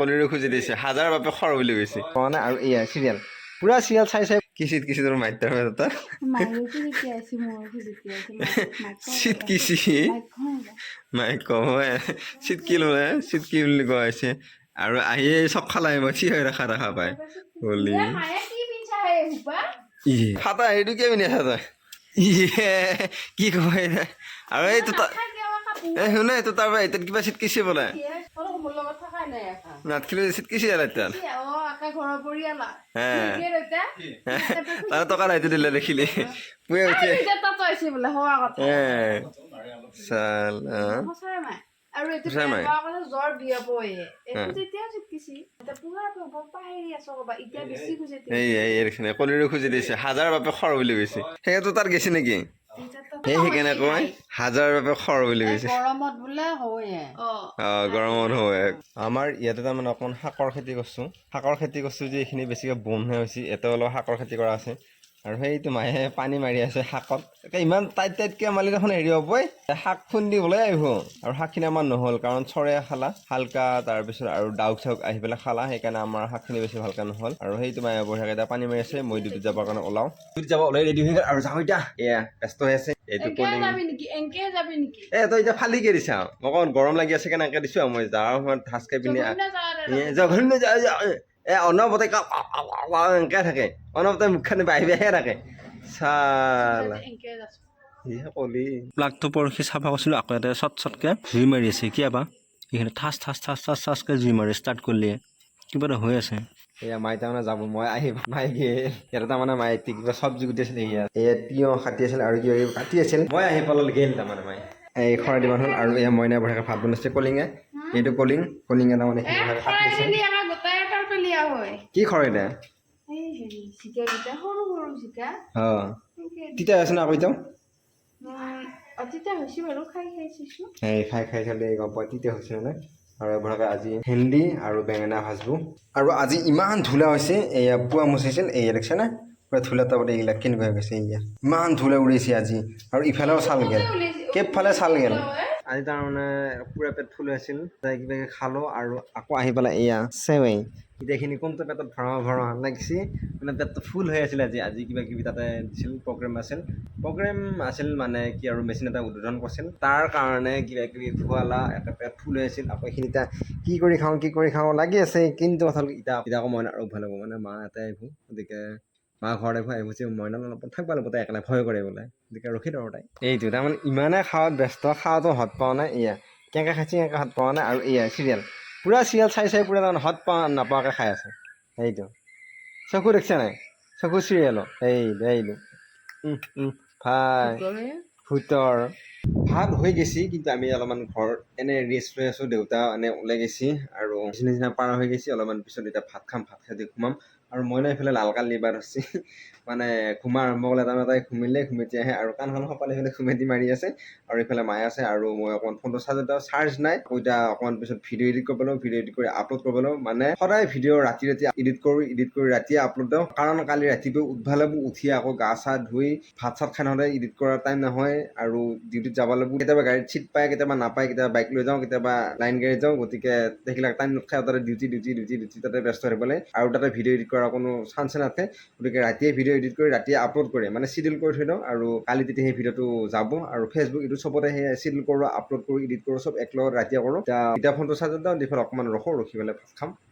কলিৰে খুজি দিছে। হাজাৰ বাপে খৰ বুলি কৈছে। মানে আৰু এয়া চিৰিয়েল। পুৰা চিৰিয়েল চাই চাই কিচিত কিচিত তোৰ। তাত আছে মোৰকো যেতিয়া চিট কিচি। মাইক কম চিট কি ল'লে চিট কি বুলি কোৱা হৈছে। আৰু আহি চব খালাই মই থিয় হৈ ৰখা দেখা পাই। বুলি। ইয়ে ফাটা সেইটো কিয় পিন্ধি আছা তই? কি কয়? আৰু এইটো তা- এই শুনে এইটো তাৰ পৰা এতিয়া কিবা চিটকিছে বোলে মোৰ লগত থকাই নাই এখন নাথখিলি চিটকিছে আৰু এতিয়া অ আকা ঘৰৰ পৰিয়ালা হে ঠিকেই ৰৈতা তাৰ টকা নাইতো দিলে দেখিলি। পুৱে উঠি। চাল। অঁ আৰু এইটো জ্বৰ বিয়া পয়ে এইটো এতিয়া বেছি খুজে হাজাৰ বাপে খৰ বুলি কৈছে। সেইতো তাৰ গেছে নেকি? সেই সেইকাৰণে কয় হাজাৰ বাবে খৰ বুলি কৈছে। গৰমত বোলে হয়ে অঁ। গৰমত হয় আমাৰ ইয়াতে তাৰমানে অকণমান শাকৰ খেতি কৰিছোঁ। শাকৰ খেতি কৰিছোঁ যে এইখিনি বেছিকৈ বনহে হৈছে। ইয়াতে অলপ শাকৰ খেতি কৰা আছে। আৰু সেইটো মাহে পানী মাৰি আছে শাকত। ইমান টাইট টাইটকৈ মালি দেখোন হেৰি হ'বই শাক খুন্দিবলৈ আহিব। আৰু শাকখিনি আমাৰ নহ'ল কাৰণ চৰে খালা। শালকা তাৰপিছত আৰু ডাউক চাউক আহি পেলাই খালা সেইকাৰণে আমাৰ শাকখিনি বেছি ভালকৈ নহ'ল। আৰু সেইটো মায়ে বঢ়িয়াকৈ এতিয়া পানী মাৰি আছে মই ডিউটিত যাবৰ কাৰণে ওলাওঁ। ডিউটিত যাব ওলাই ৰেডি হৈ গ'ল। আৰু যাওঁ এতিয়া। এয়া ব্যস্ত হৈ আছে। এইটো এনকে এনকে এ তই এতিয়া ফালিকে দিছা। মই অকণ গৰম লাগি আছে কেনেকে দিছো আৰু। মই যাৰ সময়ত ধাচকে পিন্ধি জঘন্য এ অনবতে এনেকে থাকে। অনবতে মুখখন বাঢ়ি বাঢ়িয়ে থাকে। চালা। কলি প্লাগটো পৰহি চাফা কৰিছিলোঁ আকৌ ইয়াতে চট চটকৈ জুই মাৰি আছে। কিয়াবা এইখিনি ঠাচ ঠাচ ঠাচ ঠাচ ঠাচকৈ জুই মাৰি ষ্টাৰ্ট কৰিলে। কিবা এটা হৈ আছে। এয়া মাই তাৰমানে যাব মই আহিম মাই কি ইয়াতে তাৰমানে মায়ে কিবা চব্জি গুটি আছিল এয়া এয়া তিয়ঁহ কাটি আছিল আৰু কিবা কিবি কাটি আছিল। মই আহি পালে গেল তাৰমানে মাই এই খৰাই দিব হ'ল আৰু এয়া মইনা বঢ়িয়াকৈ ভাত বনাইছে কলিঙে। এইটো কলিং কলিঙে তাৰমানে কাটি খৰাই পেলিয়া হয়। কি খৰাই দে এই হেৰি জিকা কেইটা সৰু সৰু জিকা অঁ। সেনেকে দি- তিতা আছে না আকৌ এতিয়াও উম, অতিতা হৈছে বাৰু খাই খাই চাইছো এই খাই খাই খালি গম পাই তিতা হৈছে মানে। আৰু এবাৰকে আজি ভেন্দি আৰু বেঙেনা ভাজবো আৰু আজি ইমান ধূলা হৈছে এয়া পুৱা মুচিছিল এই দেখিছে না পুৰা ধূলা তাপতে এইবিলাক কেনেকুৱা হৈ গৈছে এয়া ইমান ধূলা উৰিছে আজি। আৰু ইফালেও চাল গেল। কেইফালে চাল গেল। আজি তাৰমানে পুৰা পেট ফুল হৈছিল। তাই কিবা কিবি খালোঁ আৰু আকৌ আহি পেলাই এয়া চেৱেই। এতিয়াখিনি কোনটো পেটত ভৰাব হান লাগিছে মানে পেটটো ফুল হৈ আছিল আজি আজি কিবা কিবি তাতে দিছিল প্ৰগ্ৰেম আছিল। প্ৰগ্ৰেম আছিল মানে কি আৰু মেচিন এটা উদ্বোধন কৰিছিল। তাৰ কাৰণে কিবা কিবি খুৱালা, এটা পেট ফুল হৈ আছিল। আকৌ এইখিনি এতিয়া কি কৰি খাওঁ, কি কৰি খাওঁ, লাগি আছে। কিন্তু হ'ল এতিয়া এতিয়া আকৌ মইনা আৰু ভালো হ'ব মানে মা এটাই আহিব গতিকে মা ঘৰত আহিব আহিব যে মইনা অলপ থাকিব লাগিব তাই একেলাই ভয় কৰে বোলে। গতিকে ৰখি দিওঁ তাই। এইটো, তাৰমানে ইমানে খাৱাত ব্যস্ত, খাৱাটো হত পোৱা নাই, এয়া। কেনেকৈ খাইছে কেনেকৈ হত পোৱা নাই, আৰু এয়া, চিৰিয়েল। পূৰা চিৰিয়েল চাই চাই পূৰা তাৰমানে হত পা নাপোৱাকৈ খাই আছে। সেইটো চকু দেখিছে নাই? চকু চিৰিয়েলো। এই এইটো। ভাই ভূতৰ ভাত হৈ গৈছে কিন্তু আমি অলপমান ঘৰত এনে ৰেষ্ট লৈ আছোঁ দেউতা এনে ওলাই গৈছে আৰু নিচিনা নিচিনা পাৰ হৈ গৈছে অলপমান পিছত এতিয়া ভাত খাম ভাত খাই দি ঘুমাম আৰু মই নাই এইফালে লাল কাল লিবাৰ ধৰিছে মানে ঘুমা আৰম্ভ কৰিলে তাৰমানে তাই ঘুমিলে ঘুমেটি আহে আৰু কাণখন সপালে ইফালে ঘুমেটি মাৰি আছে আৰু ইফালে মায়ে আছে আৰু মই অকণমান ফোনটো চাৰ্জ এটা চাৰ্জ নাই। এতিয়া অকণমান পিছত ভিডিঅ' এডিট কৰিব লাগিব ভিডিঅ' এডিট কৰি আপলোড কৰিব লাগিব মানে সদায় ভিডিঅ' ৰাতি ৰাতি এডিট কৰোঁ এডিট কৰি ৰাতিয়ে আপলোড দিওঁ। কাৰণ কালি ৰাতিপুৱা উঠবা লাগিব উঠি আকৌ গা চা ধুই ভাত চাত খাই নহ'লে এডিট কৰাৰ টাইম নহয়। আৰু ডিউটিত যাব লাগিব, কেতিয়াবা গাড়ীত চিট পায়, কেতিয়াবা নাপায়, কেতিয়াবা বাইক লৈ যাওঁ, কেতিয়াবা লাইন গাড়ীত যাওঁ, গতিকে সেইবিলাক টাইম নাথাকে তাতে ডিউটি ডিউটি ডিউটি ডিউটি তাতে ব্যস্ত থাকিব লাগে আৰু তাতে ভিডিঅ' এডিট কৰাৰ কোনো চান্সে নাথাকে। গতিকে ৰাতিয়ে ভিডিঅ' এডিট কৰি, ৰাতিয়ে আপলোড কৰে মানে চিডিউল কৰি থৈ দিওঁ আৰু কালি তেতিয়া সেই ভিডিঅ'টো যাব আৰু ফেচবুক ইউটিউব চবতে সেই চিডিউল কৰোঁ আপলোড কৰোঁ এডিট কৰোঁ, চব একেলগত ৰাতিয়ে কৰোঁ। এতিয়া ফোনটো চাৰ্জত দিওঁ দি পেলাই অকণমান ৰখোঁ, ৰখি পেলাই ভাত খাম।